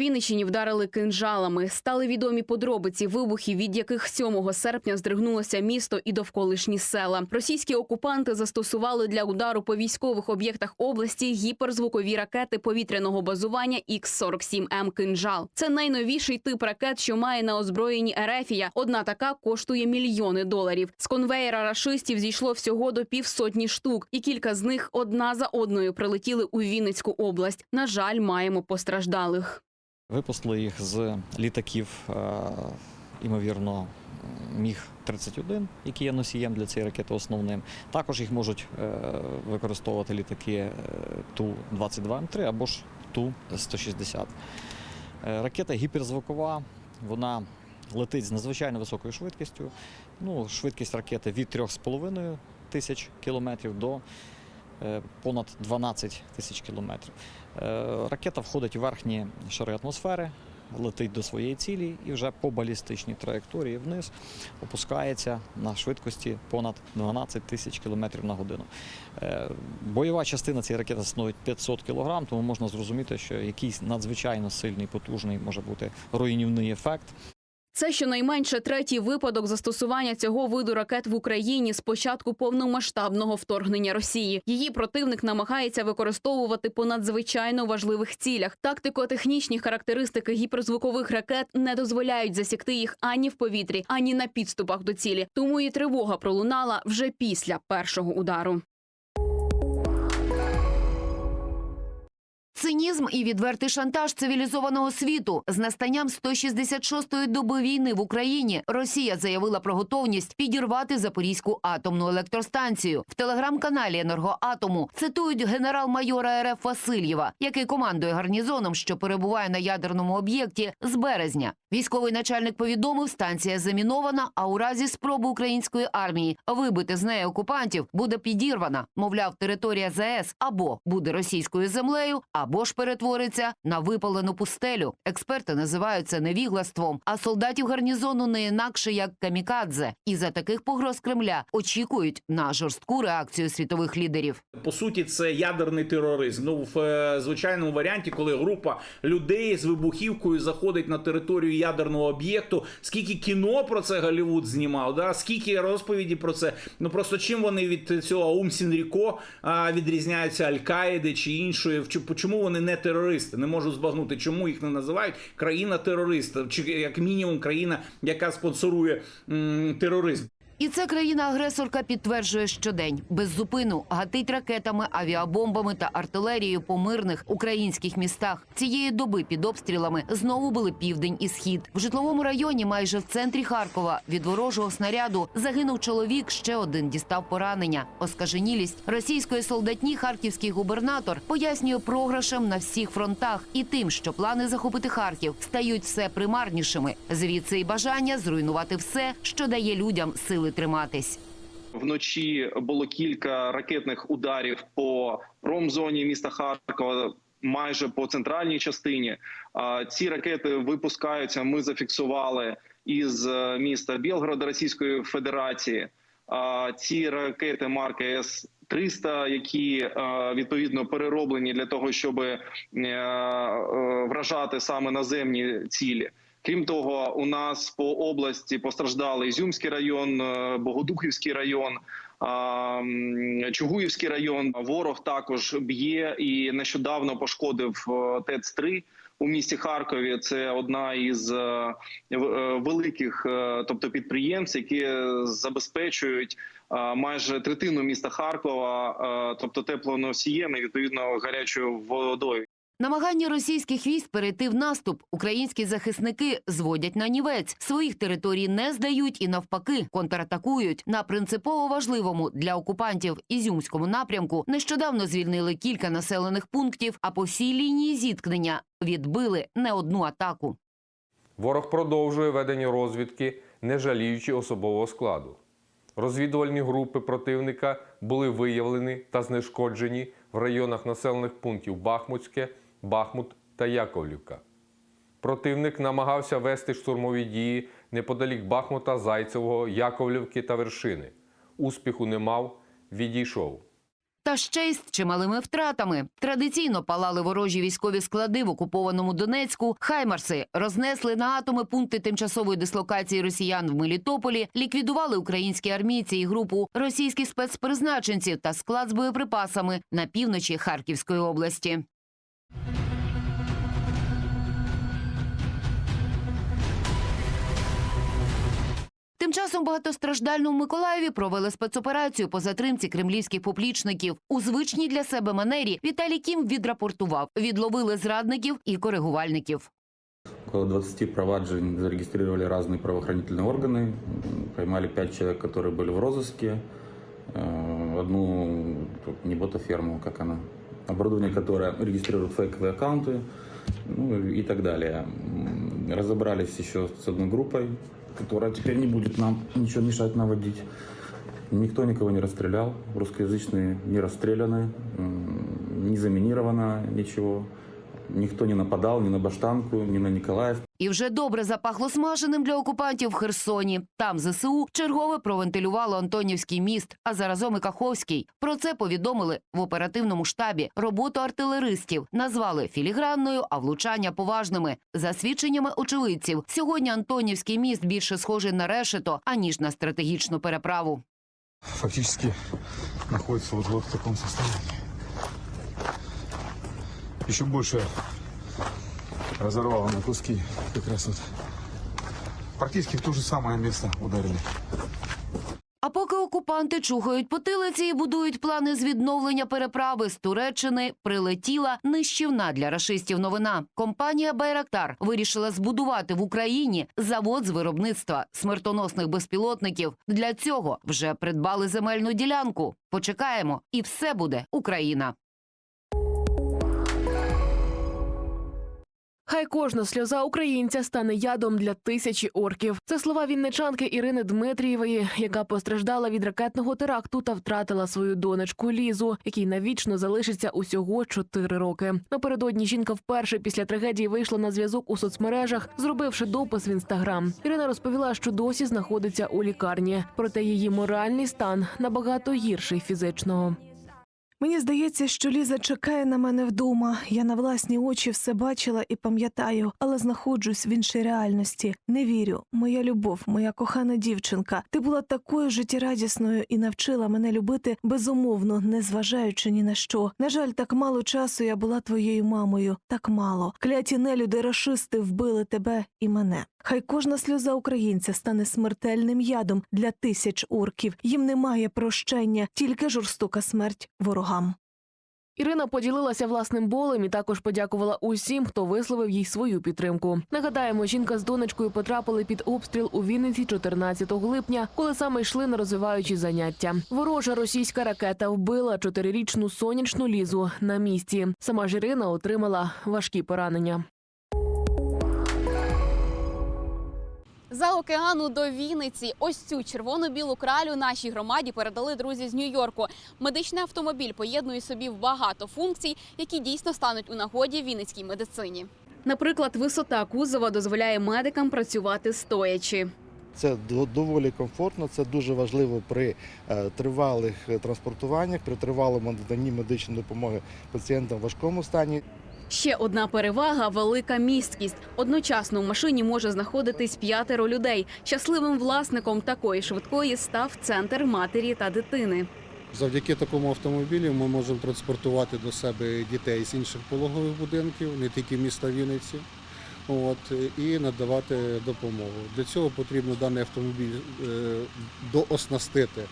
Вінниччині вдарили кинжалами. Стали відомі подробиці вибухів, від яких 7 серпня здригнулося місто і довколишні села. Російські окупанти застосували для удару по військових об'єктах області гіперзвукові ракети повітряного базування Х-47М «Кинжал». Це найновіший тип ракет, що має на озброєнні Ерефія. Одна така коштує мільйони доларів. З конвеєра рашистів зійшло всього до півсотні штук, і кілька з них одна за одною прилетіли у Вінницьку область. На жаль, маємо постраждалих. Випустили їх з літаків, е, ймовірно, Міг-31, який є носієм для цієї ракети основним. Також їх можуть е, використовувати літаки е, Ту-22М3 або ж Ту-160. Е, Ракета гіперзвукова, вона летить з надзвичайно високою швидкістю. Ну, швидкість ракети від 3,5 тисяч кілометрів до понад 12 тисяч кілометрів. Е, Ракета входить у верхні шари атмосфери, летить до своєї цілі і вже по балістичній траєкторії вниз опускається на швидкості понад 12 тисяч кілометрів на годину. Е, Бойова частина цієї ракети становить 500 кг, тому можна зрозуміти, що якийсь надзвичайно сильний, потужний може бути руйнівний ефект. Це щонайменше третій випадок застосування цього виду ракет в Україні з початку повномасштабного вторгнення Росії. Її противник намагається використовувати по надзвичайно важливих цілях. Тактико-технічні характеристики гіперзвукових ракет не дозволяють засікти їх ані в повітрі, ані на підступах до цілі. Тому і тривога пролунала вже після першого удару. Цинізм і відвертий шантаж цивілізованого світу з настанням 166-ї доби війни в Україні Росія заявила про готовність підірвати Запорізьку атомну електростанцію. В телеграм-каналі енергоатому цитують генерал-майора РФ Васильєва, який командує гарнізоном, що перебуває на ядерному об'єкті з березня. Військовий начальник повідомив, станція замінована, а у разі спроби української армії вибити з неї окупантів буде підірвана. Мовляв, територія ЗАЕС або буде російською землею, або ж перетвориться на випалену пустелю. Експерти називають це невіглаством, а солдатів гарнізону не інакше як камікадзе. І за таких погроз Кремля очікують на жорстку реакцію світових лідерів. По суті, це ядерний тероризм. Ну в е, звичайному варіанті, коли група людей з вибухівкою заходить на територію ядерного об'єкту. Скільки кіно про це Голлівуд знімав, да? скільки розповіді про це. Ну просто чим вони від цього Аум Сінріко а, відрізняються Аль-Каїди чи іншої? Чу- Вони не терористи? Не можу збагнути, чому їх не називають країна терориста, чи як мінімум країна, яка спонсорує м, тероризм. І це країна-агресорка підтверджує щодень без зупину гатить ракетами, авіабомбами та артилерією по мирних українських містах. Цієї доби під обстрілами знову були південь і схід. В житловому районі, майже в центрі Харкова, від ворожого снаряду загинув чоловік. Ще один дістав поранення. Оскаженілість російської солдатні харківський губернатор пояснює програшем на всіх фронтах і тим, що плани захопити Харків стають все примарнішими. Звідси й бажання зруйнувати все, що дає людям сили триматись. Вночі було кілька ракетних ударів по промзоні міста Харкова. Майже по центральній частині ці ракети випускаються. Ми зафіксували із е, міста Білгорода Російської Федерації. Ці ракети марки С 300 які е, відповідно перероблені для того, щоб е, вражати саме наземні цілі. Крім того, у нас по області постраждали Ізюмський район, е, Богодухівський район. Чугуївський район ворог також б'є і нещодавно пошкодив е, ТЕЦ 3 у місті Харкові. Це одна із е, великих, тобто підприємств, які забезпечують майже третину міста Харкова, тобто теплоносієм і відповідно гарячою водою. Намагання російських військ перейти в наступ українські захисники зводять на нівець. Своїх територій не здають і навпаки контратакують. На принципово важливому для окупантів ізюмському напрямку нещодавно звільнили кілька населених пунктів, а по всій лінії зіткнення відбили не одну атаку. Ворог продовжує ведення розвідки, не жаліючи особового складу. Розвідувальні групи противника були виявлені та знешкоджені в районах населених пунктів Бахмутське, Бахмут та Яковлівка. Противник намагався вести штурмові дії неподалік Бахмута, Зайцевого, Яковлівки та Вершини. Успіху не мав, відійшов. Та ще й з чималими втратами. Традиційно палали ворожі військові склади в окупованому Донецьку. Хаймарси рознесли на атоми пункти тимчасової дислокації росіян в Мелітополі, ліквідували українські армійці і групу російських спецпризначенців та склад з боєприпасами на півночі Харківської області. Тим часом в багатостраждальному Миколаєві провели спецоперацію по затримці кремлівських поплічників. У звичній для себе манері Віталій Кім відрапортував. Відловили зрадників і коригувальників. Около 20 проваджень зарегистрировали разные правоохранительные органы. М, Поймали 5 человек, которые были в розыске. Э, Одну тут, не ботаферму, как она, оборудование, которое регистрирует фейковые аккаунты ну, и так далее. М, Разобрались еще с одной группой, которая теперь не будет нам ничего мешать наводить. Никто никого не расстрелял, русскоязычные не расстреляны, м, не заминировано ничего. Никто не нападал ни на Баштанку, ни на Николаев. І вже добре запахло смаженим для окупантів в Херсоні. Там ЗСУ чергове провентилювало Антонівський міст, а заразом і Каховський. Про це повідомили в оперативному штабі. Роботу артилеристів назвали філігранною, а влучання поважними. За свідченнями очевидців, сьогодні Антонівський міст більше схожий на решето, аніж на стратегічну переправу. фактически находится вот, вот в таком состоянии. Еще больше разорвало на куски как раз вот. Практически в то же самое место ударили. А поки окупанти чухають потилиці і будують плани з відновлення переправи з Туреччини, прилетіла нищівна для рашистів новина. Компанія Байрактар вирішила збудувати в Україні завод з виробництва смертоносних безпілотників. Для цього вже придбали земельну ділянку. Почекаємо, і все буде Україна. Хай кожна сльоза українця стане ядом для тисячі орків. Це слова вінничанки Ірини Дмитрієвої, яка постраждала від ракетного теракту та втратила свою донечку Лізу, якій навічно залишиться усього чотири роки. Напередодні жінка вперше після трагедії вийшла на зв'язок у соцмережах, зробивши допис в інстаграм. Ірина розповіла, що досі знаходиться у лікарні, проте її моральний стан набагато гірший фізичного. Мені здається, що Ліза чекає на мене вдома. Я на власні очі все бачила і пам'ятаю, але знаходжусь в іншій реальності. Не вірю. Моя любов, моя кохана дівчинка. Ти була такою життєрадісною і навчила мене любити безумовно, незважаючи ні на що. На жаль, так мало часу я була твоєю мамою. Так мало. Кляті нелюди рашисти вбили тебе і мене. Хай кожна сльоза українця стане смертельним ядом для тисяч орків. Їм немає прощення, тільки жорстока смерть ворогам. Ірина поділилася власним болем і також подякувала усім, хто висловив їй свою підтримку. Нагадаємо, жінка з донечкою потрапили під обстріл у Вінниці 14 липня, коли саме йшли на розвиваючі заняття. Ворожа російська ракета вбила чотирирічну сонячну лізу на місці. Сама ж Ірина отримала важкі поранення. За океану до Вінниці ось цю червоно-білу кралю нашій громаді передали друзі з Нью-Йорку. Медичний автомобіль поєднує собі в багато функцій, які дійсно стануть у нагоді вінницькій медицині. Наприклад, висота кузова дозволяє медикам працювати стоячи. Це доволі комфортно, це дуже важливо при е, тривалих е, транспортуваннях, при тривалому наданні медичної допомоги пацієнтам в важкому стані. Ще одна перевага велика місткість. Одночасно в машині може знаходитись п'ятеро людей. Щасливим власником такої швидкої став центр матері та дитини. Завдяки такому автомобілю ми можемо транспортувати до себе дітей з інших пологових будинків, не тільки міста Вінниці, от, і надавати допомогу. Для цього потрібно даний автомобіль е, дооснастити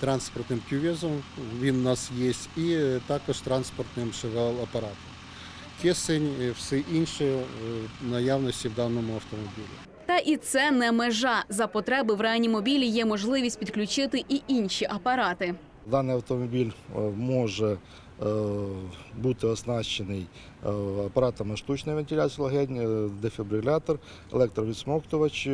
транспортним кювезом. Він у нас є, і також транспортним ШВЛ-апаратом. Кисень, все інше е, в наявності в даному автомобілі. Та і це не межа. За потреби в реанімобілі є можливість підключити і інші апарати. Даний автомобіль е, може е, бути оснащений апаратами штучної вентиляції легень, дефібрилятор, електровідсмоктувач,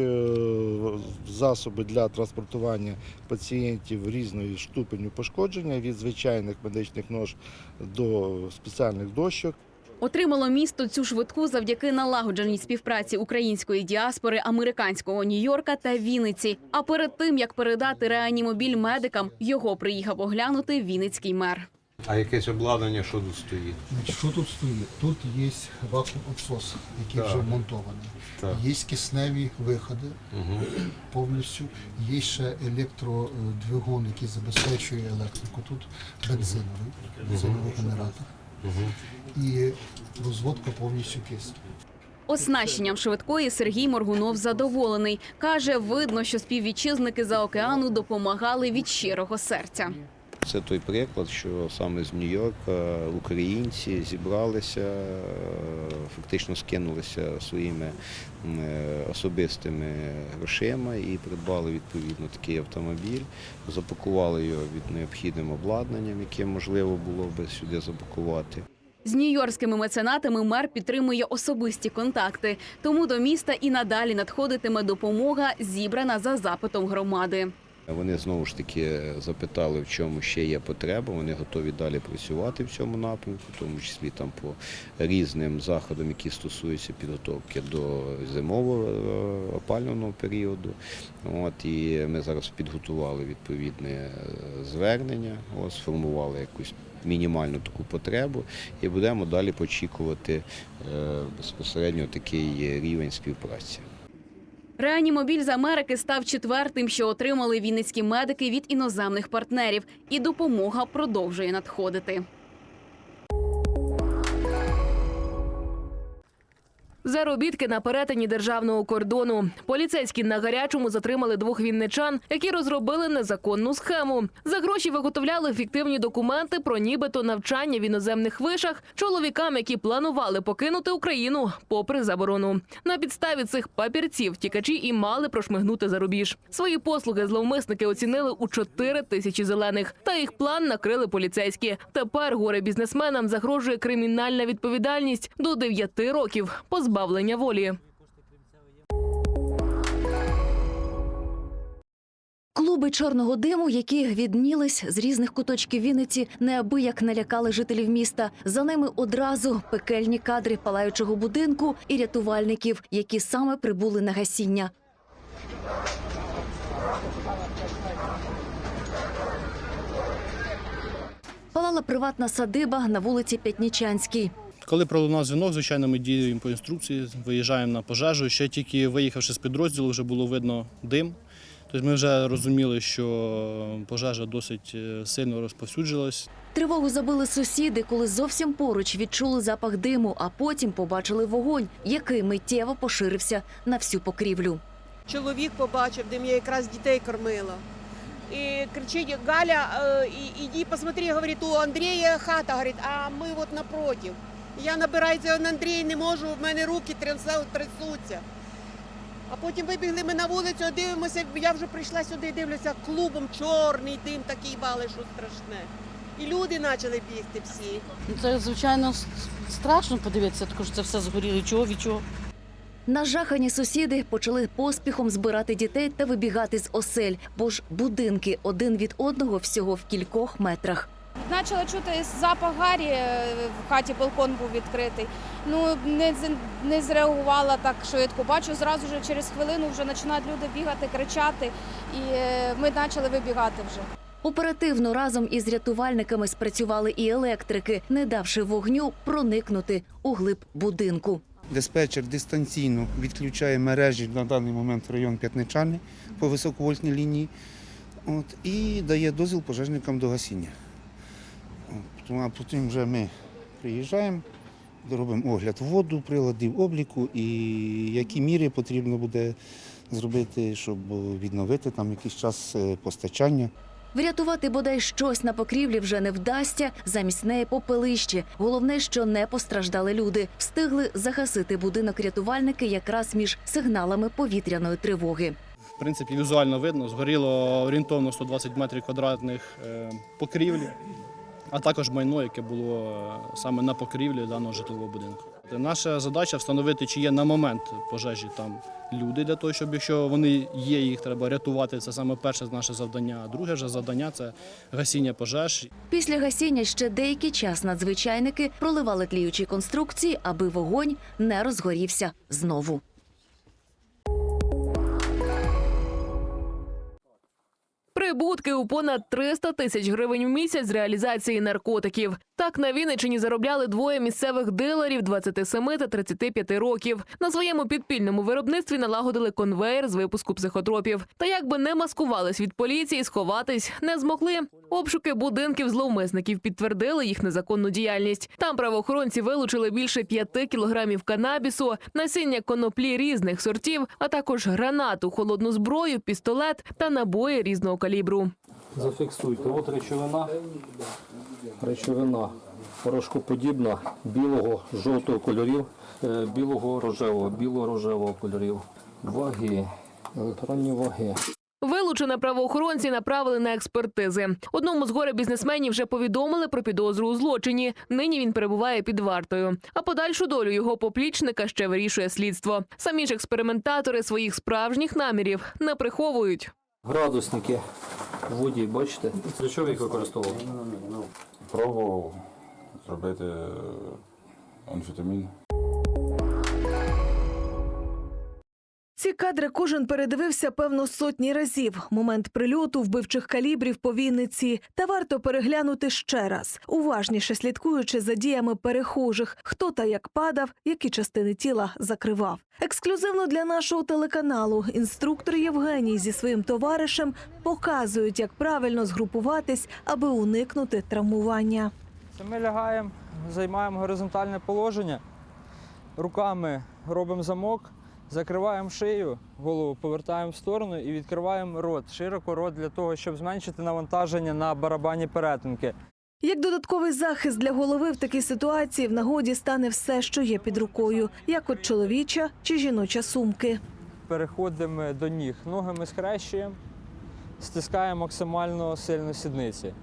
засоби для транспортування пацієнтів різної ступеню пошкодження від звичайних медичних нож до спеціальних дощок. Отримало місто цю швидку завдяки налагодженій співпраці української діаспори, американського Нью-Йорка та Вінниці. А перед тим як передати реанімобіль медикам, його приїхав оглянути Вінницький мер. А якесь обладнання, що тут стоїть? Значить, що тут стоїть? Тут є вакуум-отсос, який Так. вже вмонтований. Так. Є кисневі виходи Угу. повністю. Є ще електродвигун, який забезпечує електрику. Тут бензиновий, бензиновий генератор. І розводка повністю кисню. Оснащенням швидкої Сергій Моргунов задоволений. Каже, видно, що співвітчизники за океану допомагали від щирого серця. Це той приклад, що саме з Нью-Йорка українці зібралися, фактично скинулися своїми особистими грошима і придбали відповідно такий автомобіль, запакували його від необхідним обладнанням, яке можливо було би сюди запакувати. З нью-йоркськими меценатами мер підтримує особисті контакти. Тому до міста і надалі надходитиме допомога, зібрана за запитом громади. Вони знову ж таки запитали, в чому ще є потреба. Вони готові далі працювати в цьому напрямку, в тому числі там по різним заходам, які стосуються підготовки до зимового е, опалювального періоду. От і ми зараз підготували відповідне е, звернення, от, сформували якусь мінімальну таку потребу і будемо далі очікувати е, безпосередньо такий рівень співпраці. Реанімобіль з Америки став четвертим, що отримали вінницькі медики від іноземних партнерів, і допомога продовжує надходити. Заробітки на перетині державного кордону. Поліцейські на гарячому затримали двох вінничан, які розробили незаконну схему. За гроші виготовляли фіктивні документи про нібито навчання в іноземних вишах чоловікам, які планували покинути Україну попри заборону. На підставі цих папірців тікачі і мали прошмигнути за рубіж. Свої послуги зловмисники оцінили у 4 тисячі зелених. Та їх план накрили поліцейські. Тепер горе бізнесменам загрожує кримінальна відповідальність до 9 років позбавлення волі. Клуби чорного диму, які віднілись з різних куточків Вінниці, неабияк налякали жителів міста. За ними одразу пекельні кадри палаючого будинку і рятувальників, які саме прибули на гасіння. Палала приватна садиба на вулиці П'ятнічанській. Коли пролунав дзвінок, звичайно, ми діємо по інструкції, виїжджаємо на пожежу. Ще тільки виїхавши з підрозділу, вже було видно дим. Тобто ми вже розуміли, що пожежа досить е, сильно розповсюджилась. Тривогу забили сусіди, коли зовсім поруч відчули запах диму, а потім побачили вогонь, який миттєво поширився на всю покрівлю. Чоловік побачив, де я якраз дітей кормила. І кричить Галя, е, іди посмотри, говорить, у Андрія хата, говорить, а ми от напротив. Я набираю цього Андрій, не можу, в мене руки трясуть, трясуться. А потім вибігли ми на вулицю, дивимося, я вже прийшла сюди, дивлюся, клубом чорний дим такий вали, що страшне. І люди почали бігти всі. Ну, Це, звичайно, страшно подивитися, тому що це все згоріло. Чого від чого? Нажахані сусіди почали поспіхом збирати дітей та вибігати з осель, бо ж будинки один від одного всього в кількох метрах. Почала чути запах гарі, е, в хаті балкон був відкритий. Ну не, не зреагувала так швидко. Бачу, зразу ж через хвилину вже починають люди бігати, кричати, і е, ми почали вибігати вже. Оперативно разом із рятувальниками спрацювали і електрики, не давши вогню проникнути у глиб будинку. Диспетчер дистанційно відключає мережі на даний момент район П'ятничани по високовольтній лінії от, і дає дозвіл пожежникам до гасіння. От, а потім вже ми приїжджаємо, робимо огляд воду, приладів обліку і які міри потрібно буде зробити, щоб відновити там якийсь час е, постачання. Врятувати бодай щось на покрівлі вже не вдасться. Замість неї попелище. Головне, що не постраждали люди. Встигли загасити будинок рятувальники якраз між сигналами повітряної тривоги. В принципі, візуально видно, згоріло орієнтовно 120 метрів квадратних е, покрівлі, а також майно, яке було е, саме на покрівлі даного житлового будинку. Наша задача встановити, чи є на момент пожежі там люди для того, щоб якщо вони є, їх треба рятувати. Це саме перше наше завдання. А друге ж завдання це гасіння пожеж. Після гасіння ще деякий час надзвичайники проливали тліючі конструкції, аби вогонь не розгорівся знову. Прибутки у понад 300 тисяч гривень в місяць з реалізації наркотиків. Так на Вінниччині заробляли двоє місцевих дилерів 27 та 35 років. На своєму підпільному виробництві налагодили конвейер з випуску психотропів. Та якби не маскувались від поліції, сховатись не змогли. Обшуки будинків зловмисників підтвердили їх незаконну діяльність. Там правоохоронці вилучили більше 5 кілограмів канабісу, насіння коноплі різних сортів, а також гранату, холодну зброю, пістолет та набої різного калібру. Зафіксуйте. От речовина. Речовина порошкоподібна білого, жовтого кольорів, е, білого рожевого, біло-рожевого кольорів. Ваги, електронні ваги. Вилучене правоохоронці направили на експертизи. Одному з горе бізнесменів вже повідомили про підозру у злочині. Нині він перебуває під вартою. А подальшу долю його поплічника ще вирішує слідство. Самі ж експериментатори своїх справжніх намірів не приховують. Градусники в воді, бачите? Для чого ви їх використовували? Пробував зробити амфетамін. Ці кадри кожен передивився певно сотні разів. Момент прильоту вбивчих калібрів по Вінниці. Та варто переглянути ще раз, уважніше слідкуючи за діями перехожих, хто та як падав, які частини тіла закривав. Ексклюзивно для нашого телеканалу інструктор Євгеній зі своїм товаришем показують, як правильно згрупуватись, аби уникнути травмування. Це ми лягаємо, займаємо горизонтальне положення, руками робимо замок, закриваємо шию, голову повертаємо в сторону і відкриваємо рот. Широко рот для того, щоб зменшити навантаження на барабані перетинки. Як додатковий захист для голови в такій ситуації в нагоді стане все, що є під рукою, як от чоловіча чи жіноча сумки. Переходимо до ніг. Ноги ми схрещуємо, стискаємо максимально сильно сідниці.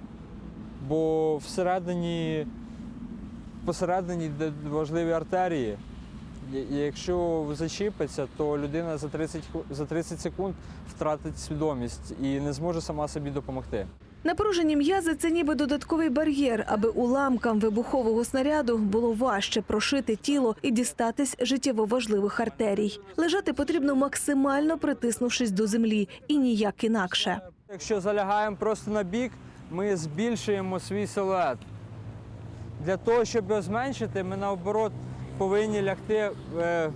Бо всередині, посередині де важливі артерії. Якщо зачіпиться, то людина за 30, ху- за 30 секунд втратить свідомість і не зможе сама собі допомогти. Напружені м'язи це ніби додатковий бар'єр, аби уламкам вибухового снаряду було важче прошити тіло і дістатись життєво важливих артерій. Лежати потрібно максимально притиснувшись до землі, і ніяк інакше. Якщо залягаємо просто на бік, ми збільшуємо свій силует. Для того, щоб його зменшити, ми наоборот повинні лягти е,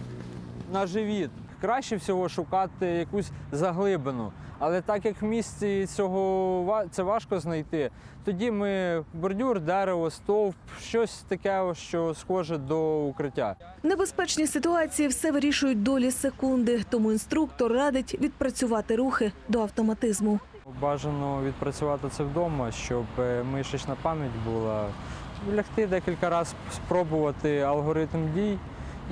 на живіт. Краще всього шукати якусь заглибину. Але так як в місті цього це важко знайти, тоді ми бордюр, дерево, стовп, щось таке, що схоже до укриття. В небезпечній ситуації все вирішують долі секунди, тому інструктор радить відпрацювати рухи до автоматизму. Бажано відпрацювати це вдома, щоб е, мишечна пам'ять була. Лягти декілька разів, спробувати алгоритм дій,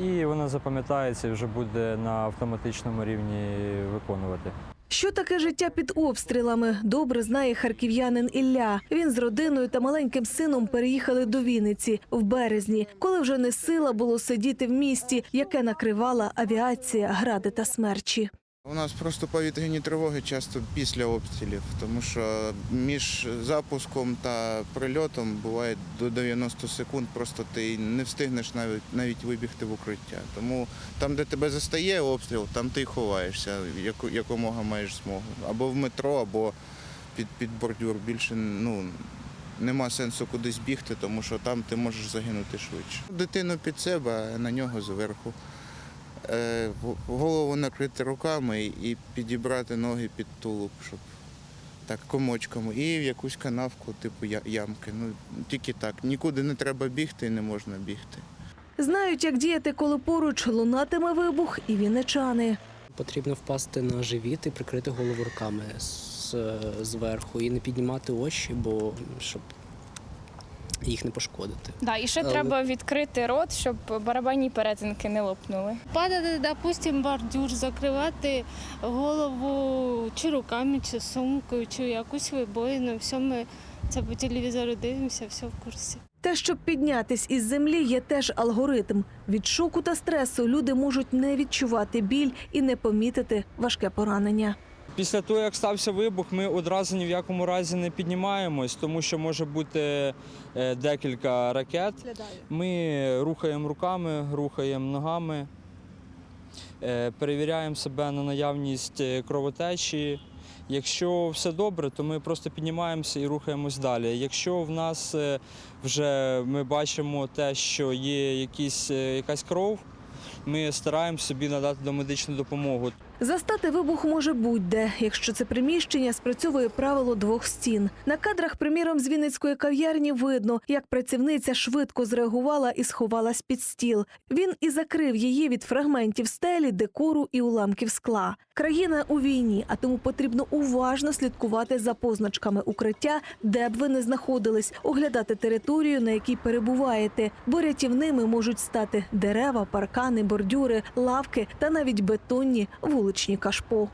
і воно запам'ятається і вже буде на автоматичному рівні виконувати. Що таке життя під обстрілами? Добре знає харків'янин Ілля. Він з родиною та маленьким сином переїхали до Вінниці в березні, коли вже не сила було сидіти в місті, яке накривала авіація, гради та смерчі. У нас просто повітряні тривоги часто після обстрілів, тому що між запуском та прильотом буває до 90 секунд, просто ти не встигнеш навіть навіть вибігти в укриття. Тому там, де тебе застає обстріл, там ти й ховаєшся, якомога маєш змогу. Або в метро, або під, під бордюр. Більше ну, нема сенсу кудись бігти, тому що там ти можеш загинути швидше. Дитину під себе, а на нього зверху голову накрити руками і підібрати ноги під тулуб, щоб так комочком, і в якусь канавку, типу ямки. Ну тільки так. Нікуди не треба бігти і не можна бігти. Знають, як діяти, коли поруч лунатиме вибух, і вінничани. Потрібно впасти на живіт і прикрити голову руками зверху і не піднімати очі, бо щоб їх не пошкодити. Да, і ще Але- треба відкрити рот, щоб барабанні перетинки не лопнули. Падати, допустим, бордюр, закривати голову чи руками, чи сумкою, чи якусь вибоїну. Все ми це по телевізору дивимося, все в курсі. Те, щоб піднятись із землі, є теж алгоритм. Від шоку та стресу люди можуть не відчувати біль і не помітити важке поранення. Після того, як стався вибух, ми одразу ні в якому разі не піднімаємось, тому що може бути е, декілька ракет. Ми рухаємо руками, рухаємо ногами, е, перевіряємо себе на наявність е, кровотечі, Якщо все добре, то ми просто піднімаємося і рухаємось далі. Якщо в нас вже ми бачимо те, що є якісь, якась кров, ми стараємося собі надати домедичну допомогу. Застати вибух може будь-де, якщо це приміщення спрацьовує правило двох стін. На кадрах, приміром, з Вінницької кав'ярні видно, як працівниця швидко зреагувала і сховалась під стіл. Він і закрив її від фрагментів стелі, декору і уламків скла. Країна у війні, а тому потрібно уважно слідкувати за позначками укриття, де б ви не знаходились, оглядати територію, на якій перебуваєте, бо рятівними можуть стати дерева, паркани, бордюри, лавки та навіть бетонні вуличні кашпо.